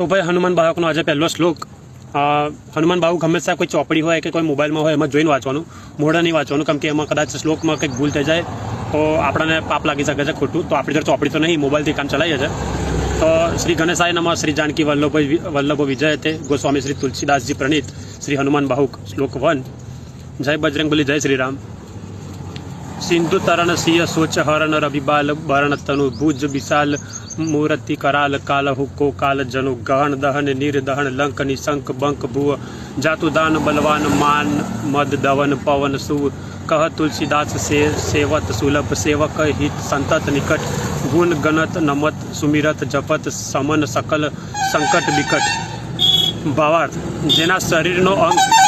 તો ભાઈ હનુમાન બાળકનો આજે પહેલો શ્લોક. હનુમાન બાબુ હંમેશા કોઈ ચોપડી હોય કે કોઈ મોબાઈલમાં હોય એમાં જોઈને વાંચવાનું, મોઢા નહીં વાંચવાનું, કેમ કે એમાં કદાચ શ્લોકમાં કંઈક ભૂલ થઈ જાય, તો આપણને પાપ લાગી શકે છે ખોટું, તો આપણી જોડે ચોપડી તો નહીં, મોબાઈલથી કામ ચલાવીએ છે તો શ્રી ગણેશાય નમઃ, શ્રી જાનકી વલ્લભભાઈ વલ્લભ વિજય તે ગોસ્વામી શ્રી તુલસીદાસજી પ્રણીત, શ્રી હનુમાન બાહુક શ્લોક વન. જય બજરંગ બલી જય શ્રી રામ. સિંધુ તરણ સિંહ સોચ હરણ રવિબાલ બરણ તનુ ભુજ વિશાલ મૂર્તિ કરાલ કાલ હુકો કાલ જનુ ગહન દહન નીર દહન લંક નિશંક બંક ભુવ જાતુ દાન બલવાન માન મદ દવન પવન સુ કહ તુલસીદાસ સે સેવત સુલભ સેવક હિત સંતત નિકટ ગુણ ગણત નમત સુમિરત જપત સમન સકલ સંકટ વિકટ ભાવાર્થ જેના શરીરનો અંગ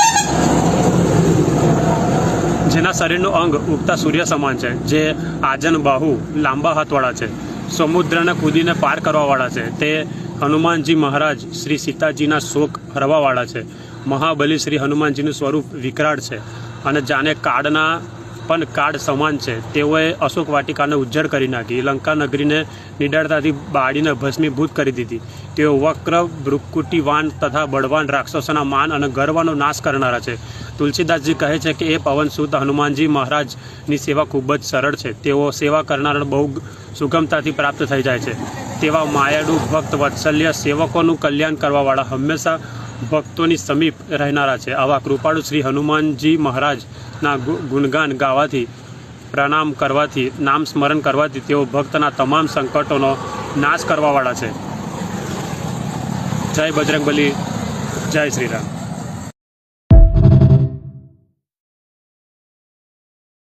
જેના શરીરનું અંગ ઉગતા સૂર્ય સમાન છે, જે આજન બાહુ લાંબા હાથવાળા છે. સમુદ્રને કૂદીને પાર કરવાવાળા છે. તે હનુમાનજી મહારાજ શ્રી સીતાજીના શોક હરવાવાળા છે. મહાબલી શ્રી હનુમાનજીનું સ્વરૂપ વિકરાળ છે અને જાણે કાળના પણ કાળ સમાન છે. તેઓએ અશોક વાટિકાને ઉજ્જડ કરી નાખી. લંકા નગરીને નિડરતાથી બાળીને ભસ્મીભૂત કરી દીધી. તેઓ વક્ર ભ્રુકુટીવાન તથા બળવાન રાક્ષસોના માન અને ગર્વનો નાશ કરનારા છે. તુલસીદાસજી કહે છે કે એ પવન સુત હનુમાનજી મહારાજની સેવા ખૂબ જ સરળ છે. તેઓ સેવા કરનારા બહુ સુગમતાથી પ્રાપ્ત થઈ જાય છે. તેવા માયાડુ ભક્ત વત્સલ્ય સેવકોનું કલ્યાણ કરવાવાળા હંમેશા ભક્તોની સમીપ રહેનારા છે. આવા કૃપાળુ શ્રી હનુમાનજી મહારાજના ગુણગાન ગાવાથી, પ્રણામ કરવાથી, નામ સ્મરણ કરવાથી તેઓ ભક્તના તમામ સંકટોનો નાશ કરવાવાળા છે. જય બજરંગબલી, જય શ્રી રામ.